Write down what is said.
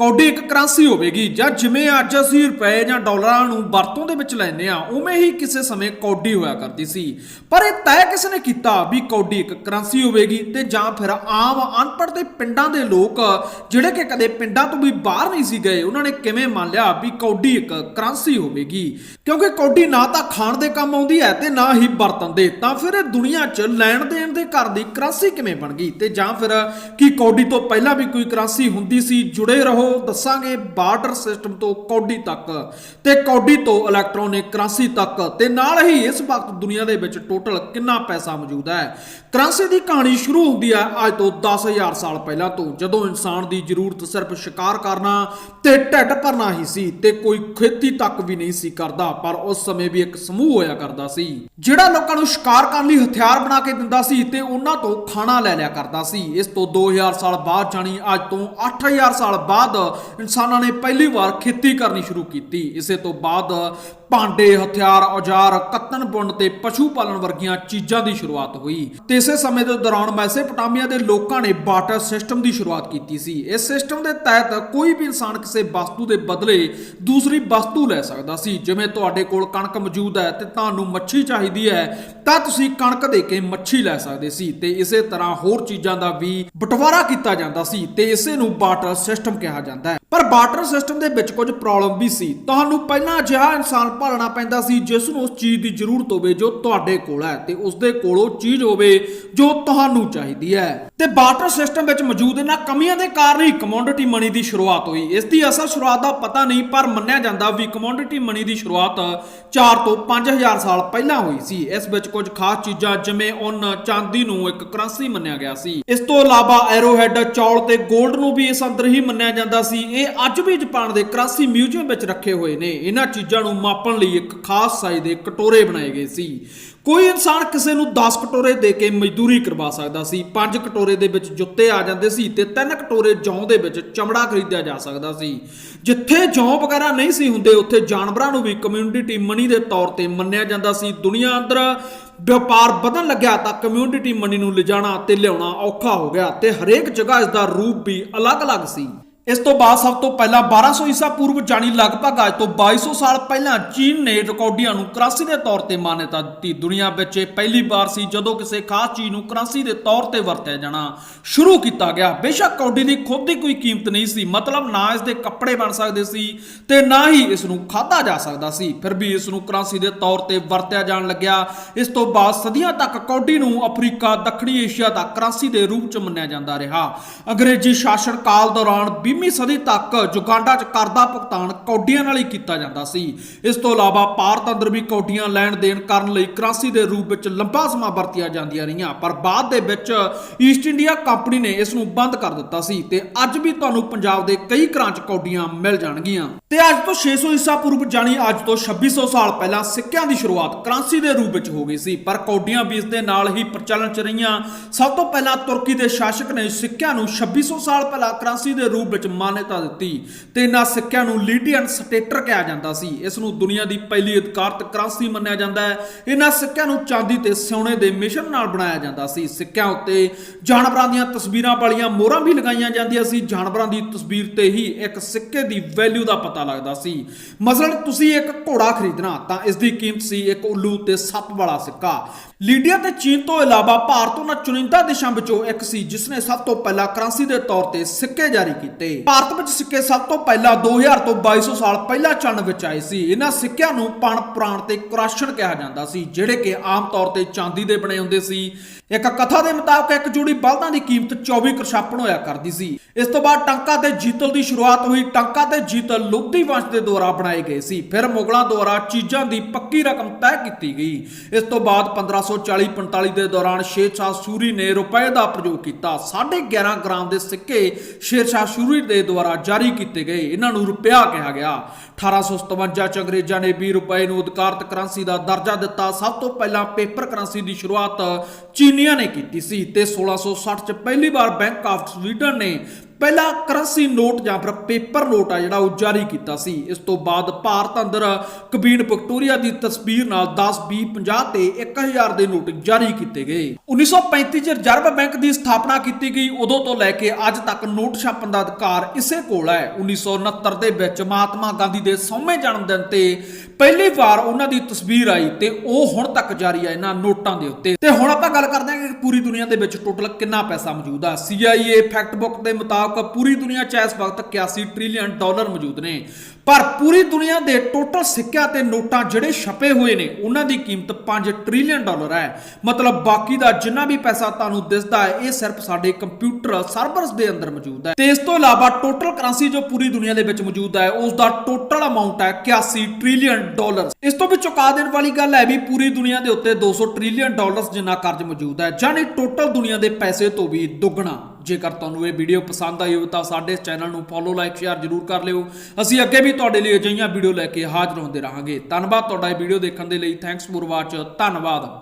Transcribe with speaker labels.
Speaker 1: ਕੌਡੀ ਇੱਕ ਕਰੰਸੀ ਹੋਵੇਗੀ, ਜਾਂ ਜਿਵੇਂ ਅੱਜ ਅਸੀਂ ਰੁਪਏ ਜਾਂ ਡਾਲਰਾਂ ਨੂੰ ਵਰਤੋਂ ਦੇ ਵਿੱਚ ਲੈਂਦੇ ਆ ਉਵੇਂ ਹੀ ਕਿਸੇ ਸਮੇਂ ਕੌਡੀ ਹੋਇਆ ਕਰਦੀ ਸੀ। ਪਰ ਇਹ ਤੈਅ ਕਿਸ ਨੇ ਕੀਤਾ ਵੀ ਕੌਡੀ ਇੱਕ ਕਰੰਸੀ ਹੋਵੇਗੀ ਤੇ ਜਾਂ ਫਿਰ ਆਮ ਅਨਪੜ੍ਹ ਤੇ ਪਿੰਡਾਂ ਦੇ ਲੋਕ, ਜਿਹੜੇ ਕਿ ਕਦੇ ਪਿੰਡਾਂ ਤੋਂ ਵੀ ਬਾਹਰ ਨਹੀਂ ਸੀ ਗਏ, ਉਹਨਾਂ ਨੇ ਕਿਵੇਂ ਮੰਨ ਲਿਆ ਵੀ ਕੌਡੀ ਇੱਕ ਕਰੰਸੀ ਹੋਵੇਗੀ? ਕਿਉਂਕਿ ਕੌਡੀ ਨਾ ਤਾਂ ਖਾਣ ਦੇ ਕੰਮ ਆਉਂਦੀ ਹੈ ਤੇ ਨਾ ਹੀ ਵਰਤਣ ਦੇ, ਤਾਂ ਫਿਰ ਇਹ ਦੁਨੀਆ 'ਚ ਲੈਣ ਦੇਣ ਦੇ ਘਰ ਦੀ ਕਰੰਸੀ ਕਿਵੇਂ ਬਣ ਗਈ? ਤੇ ਜਾਂ ਫਿਰ ਕੀ ਕੌਡੀ ਤੋਂ ਪਹਿਲਾਂ ਵੀ ਕੋਈ ਕਰੰਸੀ ਹੁੰਦੀ ਸੀ, ਜੁੜੇ ਰਹੋ ਦੱਸਾਂਗੇ ਬਾਰਡਰ ਸਿਸਟਮ ਤੋਂ ਕੌਡੀ ਤੱਕ ਤੇ ਕੌਡੀ ਤੋਂ ਇਲੈਕਟ੍ਰੋਨਿਕ ਕਰੰਸੀ ਤੱਕ ਤੇ ਨਾਲ ਹੀ ਇਸ ਵਕਤ ਦੁਨੀਆ ਦੇ ਵਿੱਚ ਟੋਟਲ ਕਿੰਨਾ ਪੈਸਾ ਮੌਜੂਦ ਹੈ? ਕਰੰਸੀ ਦੀ ਕਹਾਣੀ ਸ਼ੁਰੂ ਹੁੰਦੀ ਹੈ ਅੱਜ ਤੋਂ 10000 ਸਾਲ ਪਹਿਲਾਂ ਤੋਂ। ਜਦੋਂ ਇਨਸਾਨ ਦੀ ਜ਼ਰੂਰਤ ਸਿਰਫ ਸ਼ਿਕਾਰ ਕਰਨਾ ਤੇ ਢਿੱਡ ਭਰਨਾ ਹੀ ਸੀ ਤੇ ਕੋਈ ਖੇਤੀ ਤੱਕ ਵੀ ਨਹੀਂ ਸੀ ਕਰਦਾ, ਪਰ ਉਸ ਸਮੇਂ ਵੀ ਇੱਕ ਸਮੂਹ ਹੋਇਆ ਕਰਦਾ ਸੀ, ਜਿਹੜਾ ਲੋਕਾਂ ਨੂੰ ਸ਼ਿਕਾਰ ਕਰਨ ਲਈ ਹਥਿਆਰ ਬਣਾ ਕੇ ਦਿੰਦਾ ਸੀ ਤੇ ਉਹਨਾਂ ਤੋਂ ਖਾਣਾ ਲੈ ਲਿਆ ਕਰਦਾ ਸੀ। ਇਸ ਤੋਂ 2000 ਸਾਲ ਬਾਅਦ ਜਾਣੀ ਅੱਜ ਤੋਂ 8000 ਸਾਲ ਬਾਅਦ ਇਨਸਾਨਾਂ ਨੇ ਪਹਿਲੀ ਵਾਰ ਖੇਤੀ ਕਰਨੀ ਸ਼ੁਰੂ ਕੀਤੀ। ਇਸੇ ਤੋਂ ਬਾਅਦ ਭਾਂਡੇ, ਹਥਿਆਰ, ਔਜ਼ਾਰ ਕੱਤਣ ਬੁਣ ਤੇ ਪਸ਼ੂ ਪਾਲਣ ਵਰਗੀਆਂ ਚੀਜ਼ਾਂ ਦੀ ਸ਼ੁਰੂਆਤ ਹੋਈ। ਤੇ ਇਸੇ ਸਮੇਂ ਦੇ ਦੌਰਾਨ ਮੈਸੇਪਟਾਮੀਆ ਦੇ ਲੋਕਾਂ ਨੇ ਬਾਰਟਰ ਸਿਸਟਮ ਦੀ ਸ਼ੁਰੂਆਤ ਕੀਤੀ ਸੀ। ਇਸ ਸਿਸਟਮ ਦੇ ਤਹਿਤ ਕੋਈ ਵੀ ਇਨਸਾਨ ਕਿਸੇ ਵਸਤੂ ਦੇ ਬਦਲੇ ਦੂਸਰੀ ਵਸਤੂ ਲੈ ਸਕਦਾ ਸੀ। ਜਿਵੇਂ ਤੁਹਾਡੇ ਕੋਲ ਕਣਕ ਮੌਜੂਦ ਹੈ ਤੇ ਤੁਹਾਨੂੰ ਮੱਛੀ ਚਾਹੀਦੀ ਹੈ, ਤਾਂ ਤੁਸੀਂ ਕਣਕ ਦੇ ਕੇ ਮੱਛੀ ਲੈ ਸਕਦੇ ਸੀ। ਤੇ ਇਸੇ ਤਰ੍ਹਾਂ ਹੋਰ ਚੀਜ਼ਾਂ ਦਾ ਵੀ ਬਟਵਾਰਾ ਕੀਤਾ ਜਾਂਦਾ ਸੀ ਤੇ ਇਸੇ ਨੂੰ ਬਾਰਟਰ ਸਿਸਟਮ ਕਿਹਾ ਜਾਂਦਾ ਹੈ। ਪਰ ਬਾਰਟਰ ਸਿਸਟਮ ਦੇ ਵਿੱਚ ਕੁਝ ਪ੍ਰੋਬਲਮ ਵੀ ਸੀ। ਤੁਹਾਨੂੰ ਪਹਿਲਾਂ ਅਜਿਹਾ ਇਨਸਾਨ ਭਾਲਣਾ ਪੈਂਦਾ ਸੀ, ਜਿਸ ਨੂੰ ਉਸ ਚੀਜ਼ ਦੀ ਜ਼ਰੂਰਤ ਹੋਵੇ ਜੋ ਤੁਹਾਡੇ ਕੋਲ ਹੈ ਤੇ ਉਸ ਦੇ ਕੋਲ ਉਹ ਚੀਜ਼ ਹੋਵੇ ਜੋ ਤੁਹਾਨੂੰ ਚਾਹੀਦੀ ਹੈ। ਤੇ ਬਾਰਟਰ ਸਿਸਟਮ ਵਿੱਚ ਮੌਜੂਦ ਇਹਨਾਂ ਕਮੀਆਂ ਦੇ ਕਾਰਨ ਹੀ ਕਮੋਡਿਟੀ ਮਨੀ ਦੀ ਸ਼ੁਰੂਆਤ ਹੋਈ। ਇਸ ਦੀ ਅਸਲ ਸ਼ੁਰੂਆਤ ਦਾ ਪਤਾ ਨਹੀਂ, ਪਰ ਮੰਨਿਆ ਜਾਂਦਾ ਵੀ ਕਮੋਡਿਟੀ ਮਨੀ ਦੀ ਸ਼ੁਰੂਆਤ 4 ਤੋਂ 5000 ਸਾਲ ਪਹਿਲਾਂ ਹੋਈ ਸੀ। ਇਸ ਵਿੱਚ ਕੁਝ ਖਾਸ ਚੀਜ਼ਾਂ, ਜਿਵੇਂ ਉਨ, ਚਾਂਦੀ ਨੂੰ ਇੱਕ ਕਰੰਸੀ ਮੰਨਿਆ ਗਿਆ ਸੀ। ਇਸ ਤੋਂ ਇਲਾਵਾ ਐਰੋਹੈਡ ਚੌਲ ਤੇ 골ਡ ਨੂੰ ਵੀ ਇਸ ਅੰਦਰ ਹੀ ਮੰਨਿਆ ਜਾਂਦਾ ਸੀ। ਇਹ ਅੱਜ ਵੀ ਜਾਪਾਨ ਦੇ ਕਰੰਸੀ ਮਿਊਜ਼ੀਅਮ ਵਿੱਚ ਰੱਖੇ ਹੋਏ ਨੇ। ਇਹਨਾਂ ਚੀਜ਼ਾਂ ਨੂੰ ਮਾਪਣ ਲਈ ਇੱਕ ਖਾਸ ਸਾਈਜ਼ ਦੇ ਕਟੋਰੇ ਬਣਾਏ ਗਏ ਸੀ। ਕੋਈ ਇਨਸਾਨ ਕਿਸੇ ਨੂੰ 10 ਕਟੋਰੇ ਦੇ ਕੇ ਮਜ਼ਦੂਰੀ ਕਰਵਾ ਸਕਦਾ ਸੀ 5 ਕਟੋਰੇ ਦੇ ਵਿੱਚ ਜੁੱਤੇ ਆ ਜਾਂਦੇ ਸੀ ਤੇ 3 ਕਟੋਰੇ ਜੌਂ ਦੇ ਵਿੱਚ ਚਮੜਾ ਖਰੀਦਿਆ ਜਾ ਸਕਦਾ ਸੀ। ਜਿੱਥੇ ਜੌਂ ਵਗੈਰਾ ਨਹੀਂ ਸੀ ਹੁੰਦੇ, ਉੱਥੇ ਜਾਨਵਰਾਂ ਨੂੰ ਵੀ ਕਮਿਊਨਿਟੀ ਮਨੀ ਦੇ ਤੌਰ ਤੇ ਮੰਨਿਆ ਜਾਂਦਾ ਸੀ। ਦੁਨੀਆ ਅੰਦਰ ਵਪਾਰ ਵਧਣ ਲੱਗਿਆ ਤਾਂ ਕਮਿਊਨਿਟੀ ਮਨੀ ਨੂੰ ਲਿਜਾਣਾ ਤੇ ਲਿਆਉਣਾ ਔਖਾ ਹੋ ਗਿਆ ਤੇ ਹਰੇਕ ਜਗ੍ਹਾ ਇਸ ਦਾ ਰੂਪ ਵੀ ਅਲੱਗ-ਅਲੱਗ ਸੀ। ਇਸ ਤੋਂ ਬਾਅਦ ਸਭ ਤੋਂ ਪਹਿਲਾਂ 1200 ਈਸਾ ਪੂਰਵ ਜਾਣੀ ਲਗਭਗ ਅੱਜ ਤੋਂ 2200 ਸਾਲ ਪਹਿਲਾਂ ਚੀਨ ਨੇ ਰਿਕਾਰਡੀਆਂ ਨੂੰ ਕਰੰਸੀ ਦੇ ਤੌਰ ਤੇ ਮਾਨਤਾ ਦਿੱਤੀ। ਦੁਨੀਆ ਵਿੱਚ ਇਹ ਪਹਿਲੀ ਵਾਰ ਸੀ ਜਦੋਂ ਕਿਸੇ ਖਾਸ ਚੀਜ਼ ਨੂੰ ਕਰੰਸੀ ਦੇ ਤੌਰ ਤੇ ਵਰਤਿਆ ਜਾਣਾ ਸ਼ੁਰੂ ਕੀਤਾ ਗਿਆ। ਬੇਸ਼ੱਕ ਕੌਡੀ ਦੀ ਖੁਦ ਦੀ ਕੋਈ ਕੀਮਤ ਨਹੀਂ ਸੀ, ਮਤਲਬ ਨਾ ਇਸ ਦੇ ਕੱਪੜੇ ਬਣ ਸਕਦੇ ਸੀ ਤੇ ਨਾ ਹੀ ਇਸ ਨੂੰ ਖਾਧਾ ਜਾ ਸਕਦਾ ਸੀ। ਫਿਰ ਵੀ ਇਸ ਨੂੰ ਕਰੰਸੀ ਦੇ ਤੌਰ ਤੇ ਵਰਤਿਆ ਜਾਣ ਲੱਗਿਆ। ਇਸ ਤੋਂ ਬਾਅਦ ਸਦੀਆਂ ਤੱਕ ਕੌਡੀ ਨੂੰ ਅਫਰੀਕਾ, ਦੱਖਣੀ ਏਸ਼ੀਆ ਦਾ ਕਰੰਸੀ ਦੇ ਰੂਪ ਚ ਮੰਨਿਆ ਜਾਂਦਾ ਰਿਹਾ। ਅੰਗਰੇਜ਼ੀ ਸ਼ਾਸਨ ਕਾਲ ਦੌਰਾਨ 20ਵੀਂ ਸਦੀ ਤੱਕ ਜੁਗਾਂਡਾ 'ਚ ਕਰਦਾ ਭੁਗਤਾਨ ਕੌਡੀਆਂ ਨਾਲ ਹੀ ਕੀਤਾ ਜਾਂਦਾ ਸੀ। ਇਸ ਤੋਂ ਇਲਾਵਾ ਭਾਰਤ ਅੰਦਰ ਵੀ ਕੌਡੀਆਂ ਲੈਣ ਦੇਣ ਕਰਨ ਲਈ ਕਰੰਸੀ ਦੇ ਰੂਪ ਵਿੱਚ ਲੰਬਾ ਸਮਾਂ ਵਰਤੀਆਂ ਜਾਂਦੀਆਂ ਰਹੀਆਂ। ਪਰ ਬਾਅਦ ਦੇ ਵਿੱਚ ਈਸਟ ਇੰਡੀਆ ਕੰਪਨੀ ਨੇ ਇਸ ਨੂੰ ਬੰਦ ਕਰ ਦਿੱਤਾ ਸੀ ਤੇ ਅੱਜ ਵੀ ਤੁਹਾਨੂੰ ਪੰਜਾਬ ਦੇ ਕਈ ਘਰਾਂ 'ਚ ਕੌਡੀਆਂ ਮਿਲ ਜਾਣਗੀਆਂ। ਤੇ ਅੱਜ ਤੋਂ 600 ਈਸਾ ਪੂਰਵ ਜਾਣੀ ਅੱਜ ਤੋਂ 2600 ਸਾਲ ਪਹਿਲਾਂ ਸਿੱਕਿਆਂ ਦੀ ਸ਼ੁਰੂਆਤ ਕਰੰਸੀ ਦੇ ਰੂਪ ਵਿੱਚ ਹੋ ਗਈ ਸੀ। ਪਰ ਕੌਡੀਆਂ ਵੀ ਇਸ ਦੇ ਨਾਲ ਹੀ ਪ੍ਰਚਲਨ 'ਚ ਰਹੀਆਂ। ਸਭ ਤੋਂ ਪਹਿਲਾਂ ਤੁਰਕੀ ਦੇ ਸ਼ਾਸਕ ਨੇ ਸਿੱਕਿਆਂ ਨੂੰ 2600 ਸਾਲ ਪਹਿਲਾਂ ਕਰੰਸੀ ਦੇ ਰੂਪ ਵਿੱਚ ਮਾਨਤਾ ਦਿੱਤੀ ਤੇ ਇਹਨਾਂ ਸਿੱਕਿਆਂ ਨੂੰ ਲੀਡੀਅਨ ਸਟੇਟਰ ਕਿਹਾ ਜਾਂਦਾ ਸੀ। ਇਸ ਨੂੰ ਦੁਨੀਆ ਦੀ ਪਹਿਲੀ ਅਧਿਕਾਰਤ ਕਰੰਸੀ ਮੰਨਿਆ ਜਾਂਦਾ ਹੈ। ਇਹਨਾਂ ਸਿੱਕਿਆਂ ਨੂੰ ਚਾਂਦੀ ਤੇ ਸੋਨੇ ਦੇ ਮਿਸ਼ਰਣ ਨਾਲ ਬਣਾਇਆ ਜਾਂਦਾ ਸੀ। ਸਿੱਕਿਆਂ ਉੱਤੇ ਜਾਨਵਰਾਂ ਦੀਆਂ ਤਸਵੀਰਾਂ ਵਾਲੀਆਂ ਮੋਹਰਾਂ ਵੀ ਲਗਾਈਆਂ ਜਾਂਦੀਆਂ ਸੀ। ਜਾਨਵਰਾਂ ਦੀ ਤਸਵੀਰ ਤੇ ਹੀ ਇੱਕ ਸਿੱਕੇ ਦੀ ਵੈਲਿਊ ਦਾ ਪਤਾ ਲੱਗਦਾ ਸੀ। ਮਸਲਨ ਤੁਸੀਂ ਇੱਕ ਘੋੜਾ ਖਰੀਦਣਾ, ਤਾਂ ਇਸ ਦੀ ਕੀਮਤ ਸੀ ਇੱਕ ਉੱਲੂ ਤੇ ਸੱਪ ਵਾਲਾ ਸਿੱਕਾ। ਲੀਡੀਆ ਤੇ ਚੀਨ ਤੋਂ ਇਲਾਵਾ ਭਾਰਤ ਉਹਨਾਂ ਚੁਣਿੰਦਾ ਦੇਸ਼ਾਂ ਵਿੱਚੋਂ ਇੱਕ ਸੀ ਜਿਸ ਨੇ ਸਭ ਤੋਂ ਪਹਿਲਾਂ ਕਰੰਸੀ ਦੇ ਤੌਰ ਤੇ ਸਿੱਕੇ ਜਾਰੀ ਕੀਤੇ। ਭਾਰਤ ਵਿੱਚ ਸਿੱਕੇ ਸਭ ਤੋਂ ਪਹਿਲਾਂ 2000 ਤੋਂ 2200 ਸਾਲ ਪਹਿਲਾਂ ਚੰਨ ਵਿੱਚ ਆਏ ਸੀ। ਇਹਨਾਂ ਸਿੱਕਿਆਂ ਨੂੰ ਪਣ ਪੁਰਾਣ ਤੇ ਕੁਰਾਸ਼ਨ ਕਿਹਾ ਜਾਂਦਾ ਸੀ, ਜਿਹੜੇ ਕਿ ਆਮ ਤੌਰ ਤੇ ਚਾਂਦੀ ਦੇ ਬਣੇ ਹੁੰਦੇ ਸੀ। ਇੱਕ ਕਥਾ ਦੇ ਮੁਤਾਬਕ ਇੱਕ ਜੋੜੀ ਬਲਦਾਂ ਦੀ ਕੀਮਤ 24 ਕਰਸ਼ਾਪਣ ਹੋਇਆ ਕਰਦੀ ਸੀ। ਇਸ ਤੋਂ ਬਾਅਦ ਟੰਕਾ ਤੇ ਜੀਤਲ ਦੀ ਸ਼ੁਰੂਆਤ ਹੋਈ। ਟੰਕਾ ਤੇ ਜੀਤਲ ਲੋਧੀ ਵੰਸ਼ ਦੇ ਦੁਆਰਾ ਬਣਾਏ ਗਏ ਸੀ। ਫਿਰ ਮੁਗਲਾਂ ਦੁਆਰਾ ਚੀਜ਼ਾਂ ਦੀ ਪੱਕੀ ਰਕਮ ਤੈਅ ਕੀਤੀ ਗਈ। ਇਸ ਤੋਂ ਬਾਅਦ 1540-45 ਦੇ ਦੌਰਾਨ ਸ਼ੇਰਸ਼ਾਹ ਸੂਰੀ ਨੇ ਰੁਪਏ ਦਾ ਪ੍ਰਯੋਗ ਕੀਤਾ। 11.5 ਗ੍ਰਾਮ ਦੇ ਸਿੱਕੇ ਸ਼ੇਰਸ਼ਾਹ ਸੂਰੀ ਦੇ ਦੁਆਰਾ ਜਾਰੀ ਕੀਤੇ ਗਏ। ਇਹਨਾਂ ਨੂੰ ਰੁਪਿਆ ਕਿਹਾ ਗਿਆ। 1857 ਚ ਅੰਗਰੇਜ਼ਾਂ ਨੇ 20 ਰੁਪਏ ਨੂੰ ਅਧਿਕਾਰਤ ਕਰੰਸੀ ਦਾ ਦਰਜਾ ਦਿੱਤਾ। ਸਭ ਤੋਂ ਪਹਿਲਾਂ ਪੇਪਰ ਕਰੰਸੀ ਦੀ ਸ਼ੁਰੂਆਤ ਚੀਨੀ ਚੀਨੀਆਂ ਨੇ ਕੀਤੀ ਸੀ ਤੇ 1660 ਚ ਪਹਿਲੀ ਵਾਰ ਬੈਂਕ ਆਫ ਸਵੀਡਨ ਨੇ ਪਹਿਲਾ ਕਰੰਸੀ ਨੋਟ ਜਾਂ ਫਿਰ ਪੇਪਰ ਨੋਟ ਆ ਜਿਹੜਾ ਉਹ ਜਾਰੀ ਕੀਤਾ ਸੀ। ਇਸ ਤੋਂ ਬਾਅਦ ਭਾਰਤ ਅੰਦਰ ਕਬੀਨ ਵਿਕਟੋਰੀਆ ਦੀ ਤਸਵੀਰ ਨਾਲ 10 20 50 ਤੇ 1000 ਦੇ ਨੋਟ ਜਾਰੀ ਕੀਤੇ ਗਏ। 1935 ਚ ਰਿਜ਼ਰਵ ਬੈਂਕ ਦੀ ਸਥਾਪਨਾ ਕੀਤੀ ਗਈ। ਉਦੋਂ ਤੋਂ ਲੈ ਕੇ ਅੱਜ ਤੱਕ ਨੋਟ ਛਾਪਣ ਦਾ ਅਧਿਕਾਰ ਇਸੇ ਕੋਲ ਹੈ। 1969 ਦੇ ਵਿੱਚ ਮਹਾਤਮਾ ਗਾਂਧੀ ਦੇ ਸੌਵੇਂ ਜਨਮ ਦਿਨ ਤੇ ਪਹਿਲੀ ਵਾਰ ਉਹਨਾਂ ਦੀ ਤਸਵੀਰ ਆਈ ਤੇ ਉਹ ਹੁਣ ਤੱਕ ਜਾਰੀ ਹੈ ਇਹਨਾਂ ਨੋਟਾਂ ਦੇ ਉੱਤੇ। ਤੇ ਹੁਣ ਆਪਾਂ ਗੱਲ ਕਰਦੇ ਹਾਂ ਕਿ ਪੂਰੀ ਦੁਨੀਆ ਦੇ ਵਿੱਚ ਟੋਟਲ ਕਿੰਨਾ ਪੈਸਾ ਮੌਜੂਦ ਆ। CIA ਫੈਕਟ ਬੁੱਕ ਦੇ ਮੁਤਾਬਕ ਪੂਰੀ ਦੁਨੀਆ 'ਚ ਇਸ ਵਕਤ 81 ਟ੍ਰਿਲੀਅਨ ਡਾਲਰ ਮੌਜੂਦ ਨੇ। ਪਰ ਪੂਰੀ ਦੁਨੀਆ ਦੇ ਟੋਟਲ ਸਿੱਕਿਆਂ ਤੇ ਨੋਟਾਂ ਜਿਹੜੇ ਛਪੇ ਹੋਏ ਨੇ, ਉਹਨਾਂ ਦੀ ਕੀਮਤ 5 ਟ੍ਰਿਲੀਅਨ ਡਾਲਰ ਹੈ। ਮਤਲਬ ਬਾਕੀ ਦਾ ਜਿੰਨਾ ਵੀ ਪੈਸਾ ਤੁਹਾਨੂੰ ਦਿਸਦਾ ਹੈ, ਇਹ ਸਿਰਫ ਸਾਡੇ ਕੰਪਿਊਟਰ ਸਰਵਰਸ ਦੇ ਅੰਦਰ ਮੌਜੂਦ ਹੈ। ਤੇ ਇਸ ਤੋਂ ਇਲਾਵਾ ਟੋਟਲ ਕਰੰਸੀ ਜੋ ਪੂਰੀ ਦੁਨੀਆ ਦੇ ਵਿੱਚ ਮੌਜੂਦ ਹੈ ਉਸ ਦਾ ਟੋਟਲ ਅਮਾਉਂਟ ਹੈ 81 ਟ੍ਰਿਲੀਅਨ ਡਾਲਰ ਇਸ ਤੋਂ ਵੀ ਚੁਕਾ ਦੇਣ ਵਾਲੀ ਗੱਲ ਹੈ ਵੀ ਪੂਰੀ ਦੁਨੀਆ ਦੇ ਉੱਤੇ 200 ਟ੍ਰਿਲੀਅਨ ਡਾਲਰਸ ਜਿੰਨਾ ਕਰਜ਼ ਮੌਜੂਦ ਹੈ ਯਾਨੀ ਟੋਟਲ ਦੁਨੀਆ ਦੇ ਪੈਸੇ ਤੋਂ ਵੀ ਦੁੱਗਣਾ। ਜੇਕਰ ਤੁਹਾਨੂੰ ਇਹ ਵੀਡੀਓ ਪਸੰਦ ਆਈ ਹੋਵੇ ਤਾਂ ਸਾਡੇ ਚੈਨਲ ਨੂੰ ਫੋਲੋ ਲਾਈਕ ਸ਼ੇਅਰ ਜ਼ਰੂਰ ਕਰ ਲਿਓ। ਅਸੀਂ ਅੱਗੇ ਵੀ ਤੁਹਾਡੇ ਲਈ ਅਜਿਹੀਆਂ ਵੀਡੀਓ ਲੈ ਕੇ ਹਾਜ਼ਰ ਹੁੰਦੇ ਰਹਾਂਗੇ। ਧੰਨਵਾਦ ਤੁਹਾਡਾ ਇਹ ਵੀਡੀਓ ਦੇਖਣ ਦੇ ਲਈ। ਥੈਂਕਸ ਫੋਰ ਵਾਚ ਧੰਨਵਾਦ।